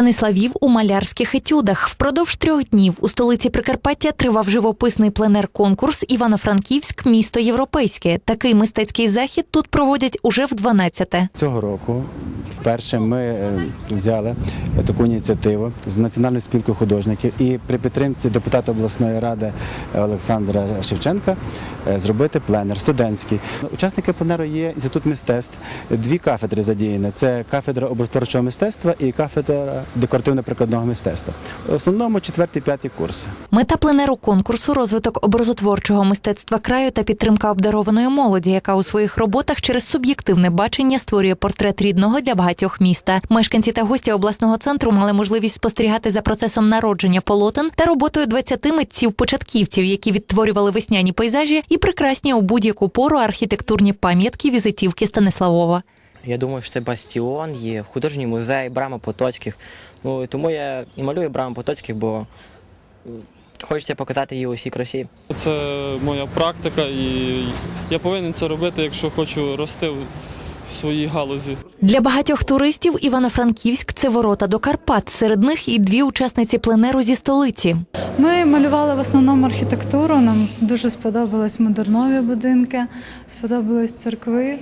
Станиславів у малярських етюдах. Впродовж трьох днів у столиці Прикарпаття тривав живописний пленер-конкурс Івано-Франківськ місто європейське. Такий мистецький захід тут проводять уже в 12-те. Цього року вперше ми е, взяли таку ініціативу з Національною спілкою художників і при підтримці депутата обласної ради Олександра Шевченка е, зробити пленер студентський. Учасники пленеру є інститут мистецтв. Дві кафедри задіяні: це кафедра образотворчого мистецтва і кафедра декоративно-прикладного мистецтва. В основному четвертий, п'ятий курси. Мета пленеру конкурсу розвиток образотворчого мистецтва краю та підтримка обдарованої молоді, яка у своїх роботах через суб'єктивне бачення створює портрет рідного для багатьох міста. Мешканці та гості обласного центру мали можливість спостерігати за процесом народження полотен та роботою 20 митців-початківців, які відтворювали весняні пейзажі і прекрасні у будь-яку пору архітектурні пам'ятки візитівки Станиславова. Я думаю, що це бастіон, є художній музей, брама Потоцьких. Ну тому я і малюю браму Потоцьких, бо е, хочеться показати її у всій красі. Це моя практика, і я повинен це робити, якщо хочу рости в- своїй галузі. Для багатьох туристів Івано-Франківськ це ворота до Карпат. Серед них і дві учасниці пленеру зі столиці. Ми малювали в основному архітектуру. Нам дуже сподобались модернові будинки, сподобались церкви.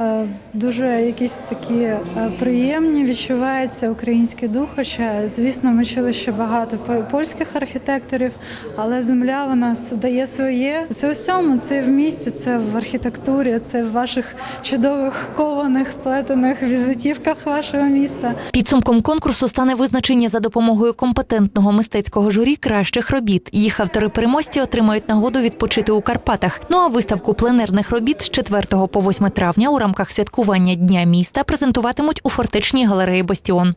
Е, Дуже якісь такі е, приємні відчувається український дух. Хоча, звісно, ми чули ще багато по- польських архітекторів, але земля вона дає своє. Це у всьому, це в місті, це в архітектурі, це в ваших чудових кованих плетених візитівках вашого міста. Підсумком конкурсу стане визначення за допомогою компетентного мистецького журі кращих робіт. Їх автори переможці отримають нагоду відпочити у Карпатах. Ну а виставку пленерних робіт з 4 по 8 травня у рамках святкування Дня міста презентуватимуть у фортечній галереї Бастіон.